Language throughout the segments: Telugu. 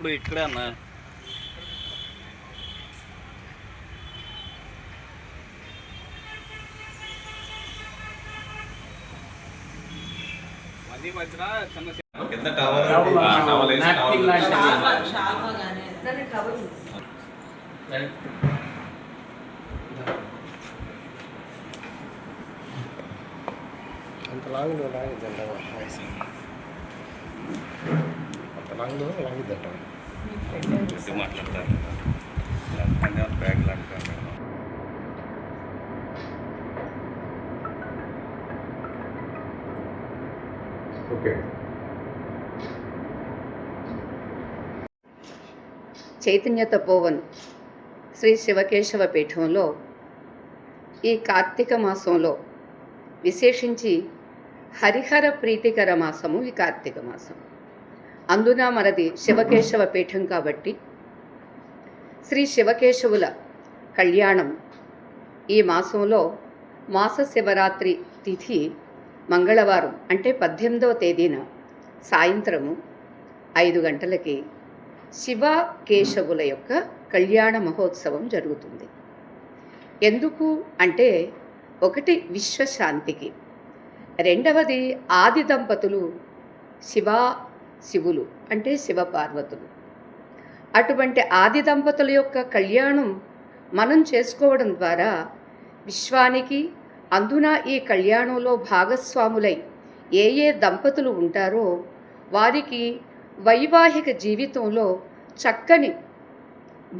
ఇప్పుడు ఇక్కడే అన్న మధ్య మధ్యన చిన్న కింద టవల్ ఆ, టవల్ వేసి టవల్ దాన్ని కవర్ అంత లాంగ్ లాగిద్దంట అంత లాంగ్ లాగిద్దంట గట్టి మాట్లాడతారు అంటే బ్యాగ్ లాంటి ఓకే చైతన్య తపోవన్ శ్రీ శివకేశవ పీఠంలో ఈ కార్తీక మాసంలో విశేషించి హరిహర ప్రీతికర మాసము ఈ కార్తీక మాసం. అందున మనది శివకేశవ పీఠం కాబట్టి శ్రీ శివకేశవుల కళ్యాణం ఈ మాసంలో మాస శివరాత్రి తిథి మంగళవారం అంటే పద్దెనిమిదవ తేదీన సాయంత్రము ఐదు గంటలకి శివ కేశవుల యొక్క కళ్యాణ మహోత్సవం జరుగుతుంది. ఎందుకు అంటే ఒకటి విశ్వశాంతికి రెండవది ఆది దంపతులు శివ శివులు అంటే శివపార్వతులు. అటువంటి ఆది దంపతుల యొక్క కళ్యాణం మనం చేసుకోవడం ద్వారా విశ్వానికి అందున ఈ కళ్యాణంలో భాగస్వాములై ఏ ఏ దంపతులు ఉంటారో వారికి వైవాహిక జీవితంలో చక్కని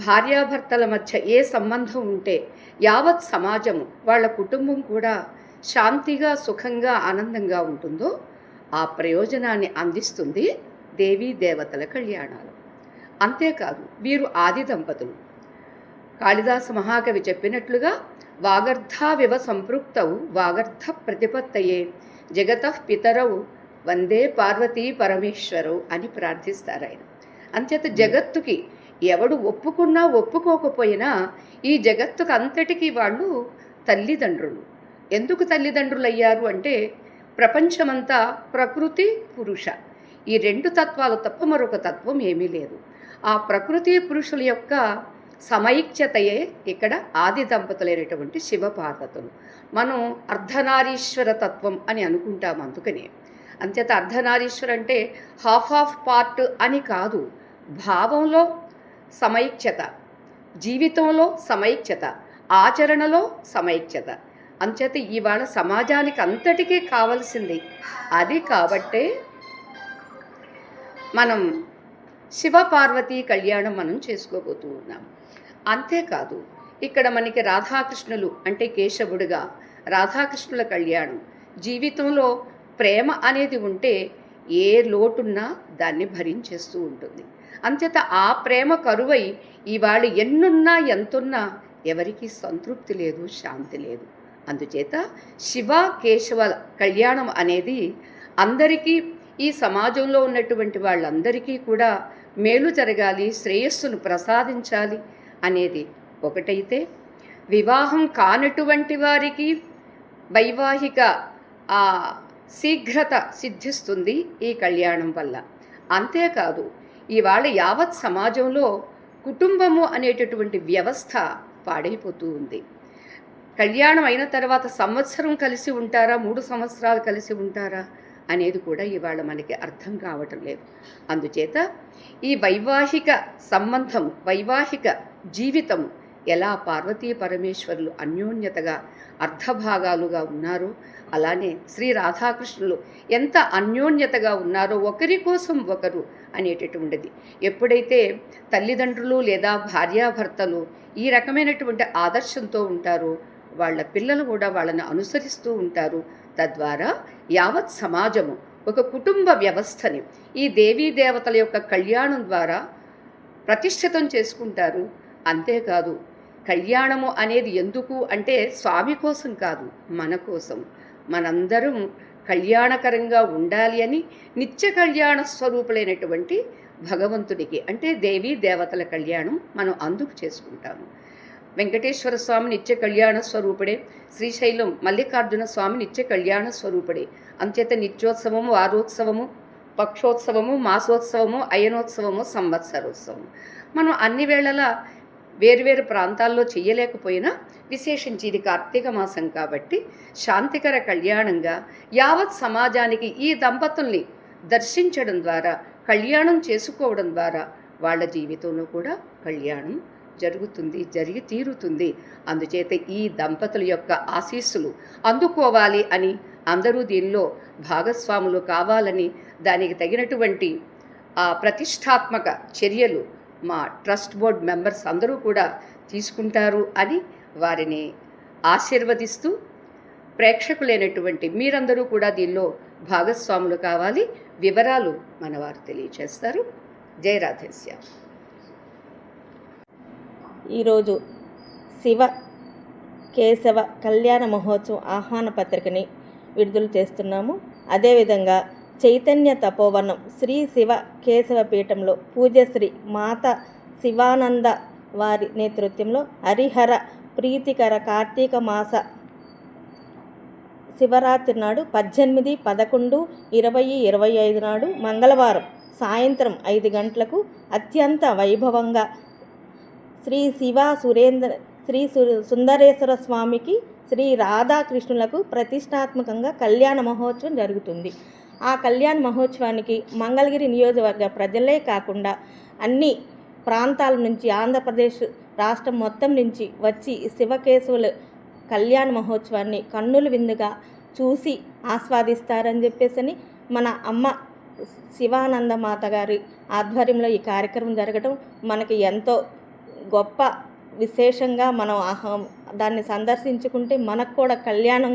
భార్యాభర్తల మధ్య ఏ సంబంధం ఉంటే యావత్ సమాజము వాళ్ళ కుటుంబం కూడా శాంతిగా సుఖంగా ఆనందంగా ఉంటుందో ఆ ప్రయోజనాన్ని అందిస్తుంది. దేవీ దేవతల కళ్యాణాలు. అంతేకాదు వీరు ఆది దంపతులు. కాళిదాస మహాకవి చెప్పినట్లుగా వాగర్ధావివ సంపృక్తౌ వాగర్ధ ప్రతిపత్తయే. జగత పితరవు వందే పార్వతీ పరమేశ్వరవు అని ప్రార్థిస్తారు ఆయన అంచేత జగత్తుకి ఎవడు ఒప్పుకున్నా ఒప్పుకోకపోయినా ఈ జగత్తుకు అంతటికీ వాళ్ళు తల్లిదండ్రులు. ఎందుకు తల్లిదండ్రులు అయ్యారు అంటే ప్రపంచమంతా ప్రకృతి పురుష. ఈ రెండు తత్వాలు తప్ప మరొక తత్వం ఏమీ లేదు. ఆ ప్రకృతి పురుషుల యొక్క సమైక్యతయే ఇక్కడ ఆది దంపతులైనటువంటి శివపార్వతులు. మనం అర్ధనారీశ్వర తత్వం అని అనుకుంటాం అందుకనే. అంచేత అర్ధనారీశ్వర అంటే హాఫ్ ఆఫ్ పార్ట్ అని కాదు భావంలో సమైక్యత జీవితంలో సమైక్యత ఆచరణలో సమైక్యత. అంచేత ఇవాళ సమాజానికి అంతటికీ కావలసింది అది కాబట్టే మనం శివపార్వతీ కళ్యాణం మనం చేసుకోబోతూ ఉన్నాం. అంతేకాదు ఇక్కడ మనకి రాధాకృష్ణులు అంటే కేశవుడుగా రాధాకృష్ణుల కళ్యాణం జీవితంలో ప్రేమ అనేది ఉంటే ఏ లోటున్నా దాన్ని భరించేస్తూ ఉంటుంది. అంచేత ఆ ప్రేమ కరువై ఇవాళ ఎన్నున్నా ఎంతున్నా ఎవరికీ సంతృప్తి లేదు శాంతి లేదు. అందుచేత శివ కేశవ కళ్యాణం అనేది అందరికీ ఈ సమాజంలో ఉన్నటువంటి వాళ్ళందరికీ కూడా మేలు జరగాలి శ్రేయస్సును ప్రసాదించాలి అనేది ఒకటైతే వివాహం కానటువంటి వారికి వైవాహిక ఆ శీఘ్రత సిద్ధిస్తుంది ఈ కళ్యాణం వల్ల. అంతేకాదు ఇవాళ యావత్ సమాజంలో కుటుంబము అనేటటువంటి వ్యవస్థ పాడైపోతూ ఉంది. కళ్యాణం అయిన తర్వాత సంవత్సరం కలిసి ఉంటారా? మూడు సంవత్సరాలు కలిసి ఉంటారా? అనేది కూడా ఇవాళ మనకి అర్థం కావటం లేదు. అందుచేత ఈ వైవాహిక సంబంధం వైవాహిక జీవితం ఎలా పార్వతీ పరమేశ్వరులు అన్యోన్యతగా అర్ధభాగాలుగా ఉన్నారో అలానే శ్రీ రాధాకృష్ణులు ఎంత అన్యోన్యతగా ఉన్నారో ఒకరి కోసం ఒకరు అనేటటువంటిది ఎప్పుడైతే తల్లిదండ్రులు లేదా భార్యాభర్తలు ఈ రకమైనటువంటి ఆదర్శంతో ఉంటారో వాళ్ళ పిల్లలు కూడా వాళ్ళని అనుసరిస్తూ ఉంటారు. తద్వారా యావత్ సమాజము ఒక కుటుంబ వ్యవస్థని ఈ దేవీ దేవతల యొక్క కళ్యాణం ద్వారా ప్రతిష్ఠితం చేసుకుంటారు. అంతేకాదు కళ్యాణము అనేది ఎందుకు అంటే స్వామి కోసం కాదు మన కోసం. మనందరం కళ్యాణకరంగా ఉండాలి అని నిత్య కళ్యాణ స్వరూపులైనటువంటి భగవంతుడికి అంటే దేవీ దేవతల కళ్యాణం మనం అందుకు చేసుకుంటాము. వెంకటేశ్వర స్వామి నిత్య కళ్యాణ స్వరూపుడే. శ్రీశైలం మల్లికార్జున స్వామి నిత్య కళ్యాణ స్వరూపుడే. అంచేత నిత్యోత్సవము వారోత్సవము పక్షోత్సవము మాసోత్సవము అయనోత్సవము సంవత్సరోత్సవము. మనం అన్ని వేళలా వేరువేరు ప్రాంతాల్లో చేయలేకపోయినా విశేషించి ఇది కార్తీక మాసం కాబట్టి శాంతికర కళ్యాణంగా యావత్ సమాజానికి ఈ దంపతుల్ని దర్శించడం ద్వారా కళ్యాణం చేసుకోవడం ద్వారా వాళ్ళ జీవితంలో కూడా కళ్యాణం జరుగుతుంది జరిగి తీరుతుంది. అందుచేత ఈ దంపతుల యొక్క ఆశీస్సులు అందుకోవాలి అని అందరూ దీనిలో భాగస్వాములు కావాలని దానికి తగినటువంటి ఆ ప్రతిష్టాత్మక చర్యలు మా ట్రస్ట్ బోర్డ్ మెంబర్స్ అందరూ కూడా తీసుకుంటారు అని వారిని ఆశీర్వదిస్తూ ప్రేక్షకులైనటువంటి మీరందరూ కూడా దీనిలో భాగస్వాములు కావాలి. వివరాలు మనవారు తెలియచేస్తారు. జయ ఈరోజు శివ కేశవ కళ్యాణ మహోత్సవం ఆహ్వాన పత్రికని విడుదల చేస్తున్నాము. అదేవిధంగా చైతన్య తపోవనం శ్రీ శివ కేశవ పీఠంలో పూజశ్రీ మాత శివానంద వారి నేతృత్వంలో హరిహర ప్రీతికర కార్తీక మాస శివరాత్రి నాడు పద్దెనిమిది పదకొండు ఇరవై ఇరవై ఐదు నాడు మంగళవారం సాయంత్రం ఐదు గంటలకు అత్యంత వైభవంగా శ్రీ శివ సురేంద్ర శ్రీ సు- సుందరేశ్వర స్వామికి శ్రీ రాధాకృష్ణులకు ప్రతిష్టాత్మకంగా కళ్యాణ మహోత్సవం జరుగుతుంది. ఆ కళ్యాణ మహోత్సవానికి మంగళగిరి నియోజకవర్గ ప్రజలే కాకుండా అన్ని ప్రాంతాల నుంచి ఆంధ్రప్రదేశ్ రాష్ట్రం మొత్తం నుంచి వచ్చి శివకేశవుల కళ్యాణ మహోత్సవాన్ని కన్నుల విందుగా చూసి ఆస్వాదిస్తారని చెప్పేసి మన అమ్మ శివానందమాత గారి ఆధ్వర్యంలో ఈ కార్యక్రమం జరగటం మనకి ఎంతో గొప్ప విశేషంగా మనం ఆహా దాన్ని సందర్శించుకుంటే మనకు కూడా కళ్యాణం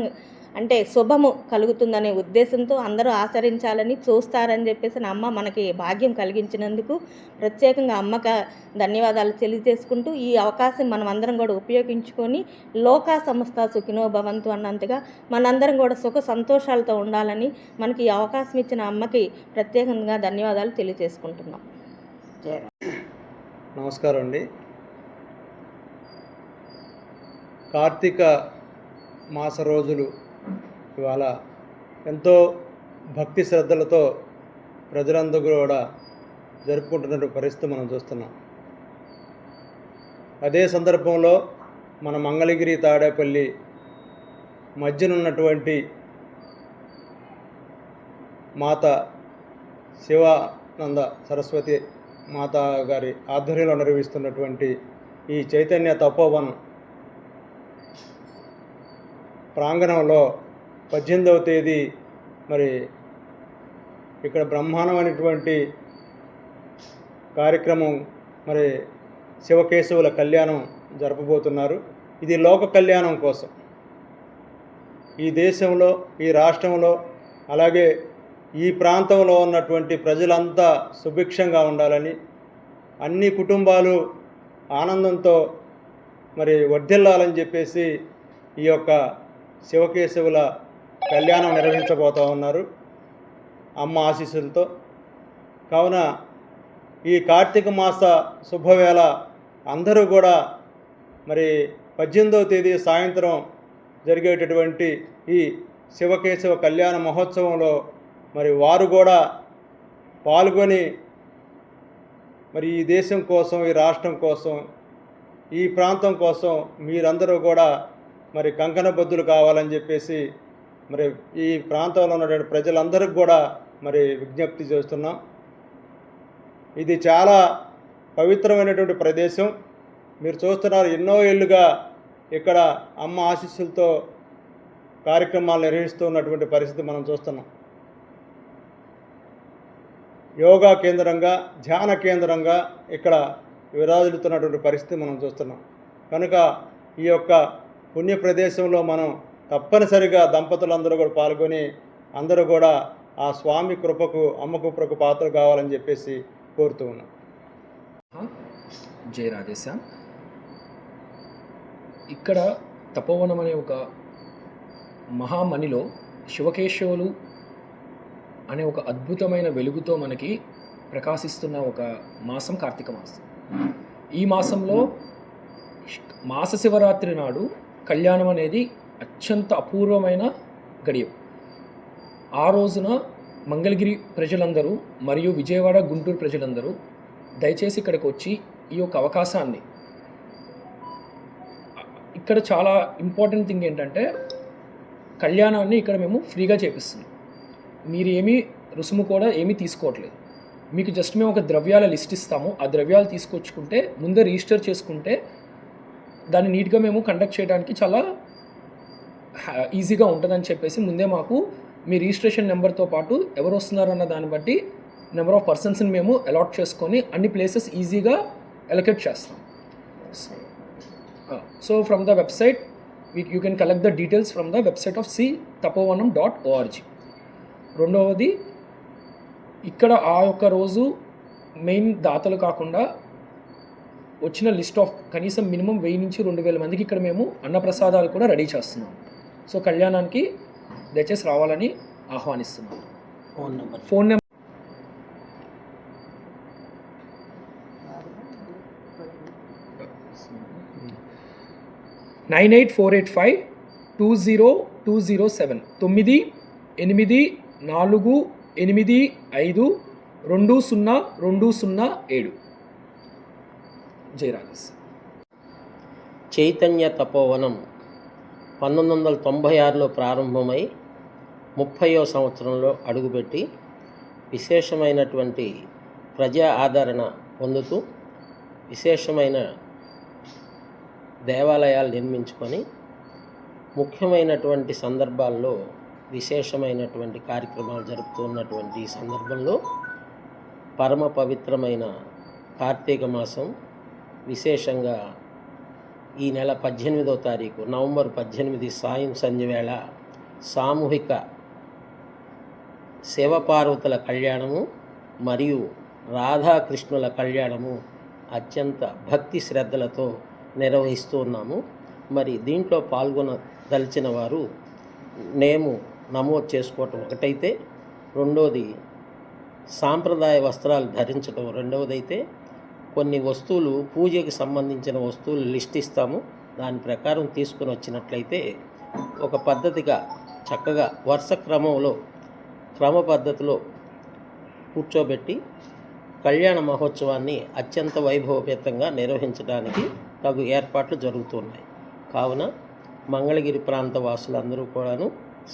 అంటే శుభము కలుగుతుందనే ఉద్దేశంతో అందరూ ఆచరించాలని చూస్తారని చెప్పేసి నా అమ్మ మనకి భాగ్యం కలిగించినందుకు ప్రత్యేకంగా అమ్మక ధన్యవాదాలు తెలియజేసుకుంటూ ఈ అవకాశం మనం అందరం కూడా ఉపయోగించుకొని లోకా సంస్థ సుఖినో భవంతు అన్నంతగా మనందరం కూడా సుఖ సంతోషాలతో ఉండాలని మనకి ఈ అవకాశం ఇచ్చిన అమ్మకి ప్రత్యేకంగా ధన్యవాదాలు తెలియజేసుకుంటున్నాం. జయ నమస్కారం అండి. కార్తీక మాస రోజులు ఇవాళ ఎంతో భక్తి శ్రద్ధలతో ప్రజలందరూ కూడా జరుపుకుంటున్న పరిస్థితి మనం చూస్తున్నాం. అదే సందర్భంలో మన మంగళగిరి తాడేపల్లి మధ్యనున్నటువంటి మాత శివానంద సరస్వతి మాత గారి ఆధ్వర్యంలో నిర్వహిస్తున్నటువంటి ఈ చైతన్య తపోవనం ప్రాంగణంలో పద్దెనిమిదవ తేదీ మరి ఇక్కడ బ్రహ్మాండమైనటువంటి కార్యక్రమం మరి శివకేశవుల కళ్యాణం జరపబోతున్నారు. ఇది లోక కళ్యాణం కోసం. ఈ దేశంలో ఈ రాష్ట్రంలో అలాగే ఈ ప్రాంతంలో ఉన్నటువంటి ప్రజలంతా సుభిక్షంగా ఉండాలని అన్ని కుటుంబాలు ఆనందంతో మరి వర్ధిల్లాలని చెప్పేసి ఈ యొక్క శివకేశవుల కళ్యాణం నిర్వహించబోతూ ఉన్నారు. అమ్మ ఆశీస్సులతో. కావున ఈ కార్తీక మాస శుభవేళ అందరూ కూడా మరి పద్దెనిమిదవ తేదీ సాయంత్రం జరిగేటటువంటి ఈ శివకేశవ కళ్యాణ మహోత్సవంలో మరి వారు కూడా పాల్గొని మరి ఈ దేశం కోసం ఈ రాష్ట్రం కోసం ఈ ప్రాంతం కోసం మీరందరూ కూడా మరి కంకణ బొద్దులు కావాలని చెప్పేసి మరి ఈ ప్రాంతంలో ఉన్నటువంటి ప్రజలందరికీ కూడా మరి విజ్ఞప్తి చేస్తున్నాం. ఇది చాలా పవిత్రమైనటువంటి ప్రదేశం. మీరు చూస్తున్నారు ఎన్నో ఏళ్ళుగా ఇక్కడ అమ్మ ఆశీస్సులతో కార్యక్రమాలు నిర్వహిస్తూ ఉన్నటువంటి పరిస్థితి మనం చూస్తున్నాం. యోగా కేంద్రంగా ధ్యాన కేంద్రంగా ఇక్కడ విరాజులుతున్నటువంటి పరిస్థితి మనం చూస్తున్నాం. కనుక ఈ యొక్క పుణ్య ప్రదేశంలో మనం తప్పనిసరిగా దంపతులందరూ కూడా పాల్గొని అందరూ కూడా ఆ స్వామి కృపకు అమ్మ కృపకు పాత్ర కావాలని చెప్పేసి కోరుతూ ఉన్నాం. జయ రాధేశ్యామ్ ఇక్కడ తపోవనం అనే ఒక మహామణిలో శివకేశవులు అనే ఒక అద్భుతమైన వెలుగుతో మనకి ప్రకాశిస్తున్న ఒక మాసం కార్తీక మాసం. ఈ మాసంలో మాస శివరాత్రి నాడు కళ్యాణం అనేది అత్యంత అపూర్వమైన గడియం. ఆ రోజున మంగళగిరి ప్రజలందరూ మరియు విజయవాడ గుంటూరు ప్రజలందరూ దయచేసి ఇక్కడికి వచ్చి ఈ యొక్క అవకాశాన్ని ఇక్కడ చాలా ఇంపార్టెంట్ థింగ్ ఏంటంటే కళ్యాణాన్ని ఇక్కడ మేము ఫ్రీగా చేపిస్తున్నాం. మీరు ఏమీ రుసుము కూడా ఏమీ తీసుకోవట్లేదు. మీకు జస్ట్ మేము ఒక ద్రవ్యాల లిస్ట్ ఇస్తాము. ఆ ద్రవ్యాలు తీసుకొచ్చుకుంటే ముందే రిజిస్టర్ చేసుకుంటే దాన్ని నీట్గా మేము కండక్ట్ చేయడానికి చాలా హ్యా- ఈజీగా ఉంటుందని చెప్పేసి ముందే మాకు మీ రిజిస్ట్రేషన్ నెంబర్తో పాటు ఎవరు వస్తున్నారన్న దాన్ని బట్టి నెంబర్ ఆఫ్ పర్సన్స్ని మేము అలాట్ చేసుకొని అన్ని ప్లేసెస్ ఈజీగా ఎలకేట్ చేస్తాం. So from the website you can collect the details from the website of C Tapovanam dot ORG రెండవది ఇక్కడ ఆ యొక్క రోజు మెయిన్ దాతలు కాకుండా వచ్చిన లిస్ట్ ఆఫ్ కనీసం మినిమం వెయ్యి నుంచి రెండు వేల మందికి ఇక్కడ మేము అన్నప్రసాదాలు కూడా రెడీ చేస్తున్నాం. సో కళ్యాణానికి దయచేసి రావాలని ఆహ్వానిస్తున్నాం. Phone number. Phone number nine eight four eight five two zero two zero seven. తొమ్మిది ఎనిమిది నాలుగు ఎనిమిది ఐదు రెండు సున్నా రెండు సున్నా ఏడు. జయరాజస్ చైతన్య తపోవనం పంతొమ్మిది వందల తొంభై ఆరులో ప్రారంభమై ముప్పయో సంవత్సరంలో అడుగుపెట్టి విశేషమైనటువంటి ప్రజా ఆదరణ పొందుతూ విశేషమైన దేవాలయాలు నిర్మించుకొని ముఖ్యమైనటువంటి సందర్భాల్లో విశేషమైనటువంటి కార్యక్రమాలు జరుపుతున్నటువంటి ఈ సందర్భంలో పరమ పవిత్రమైన కార్తీక మాసం విశేషంగా ఈ నెల పద్దెనిమిదో తారీఖు నవంబర్ పద్దెనిమిది సాయం సంధ్య వేళ సామూహిక శివపార్వతుల కళ్యాణము మరియు రాధాకృష్ణుల కళ్యాణము అత్యంత భక్తి శ్రద్ధలతో నిర్వహిస్తూ ఉన్నాము. మరి దీంట్లో పాల్గొనదలిచిన వారు నేము నమోదు చేసుకోవటం ఒకటైతే రెండోది సాంప్రదాయ వస్త్రాలు ధరించడం రెండవదైతే కొన్ని వస్తువులు పూజకి సంబంధించిన వస్తువులు లిస్ట్ ఇస్తాము. దాని ప్రకారం తీసుకుని వచ్చినట్లయితే ఒక పద్ధతిగా చక్కగా వరుస క్రమంలో క్రమ పద్ధతిలో కూర్చోబెట్టి కళ్యాణ మహోత్సవాన్ని అత్యంత వైభవపేతంగా నిర్వహించడానికి తగు ఏర్పాట్లు జరుగుతున్నాయి. కావున మంగళగిరి ప్రాంత వాసులందరూ కూడాను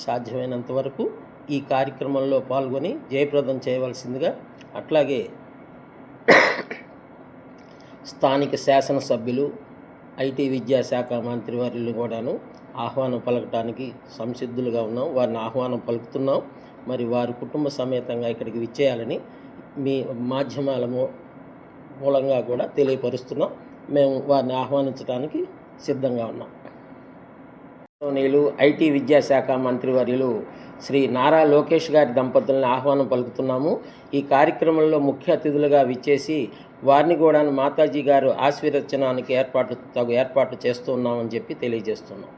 సాధ్యమైనంత వరకు ఈ కార్యక్రమంలో పాల్గొని జయప్రదం చేయవలసిందిగా అట్లాగే స్థానిక శాసనసభ్యులు ఐటీ విద్యాశాఖ మంత్రివర్యులు కూడాను ఆహ్వానం పలకటానికి సంసిద్ధులుగా ఉన్నాం. వారిని ఆహ్వానం పలుకుతున్నాం. మరి వారి కుటుంబ సమేతంగా ఇక్కడికి విచ్చేయాలని మీ మాధ్యమాల మూలంగా కూడా తెలియపరుస్తున్నాం. మేము వారిని ఆహ్వానించడానికి సిద్ధంగా ఉన్నాం. గౌరవనీయులు ఐటీ విద్యాశాఖ మంత్రివర్యులు శ్రీ నారా లోకేష్ గారి దంపతులను ఆహ్వానం పలుకుతున్నాము. ఈ కార్యక్రమంలో ముఖ్య అతిథులుగా విచ్చేసి వారిని కూడా మాతాజీ గారు ఆశీర్వచనానికి ఏర్పాటు తగు ఏర్పాటు చేస్తున్నామని చెప్పి తెలియజేస్తున్నాం.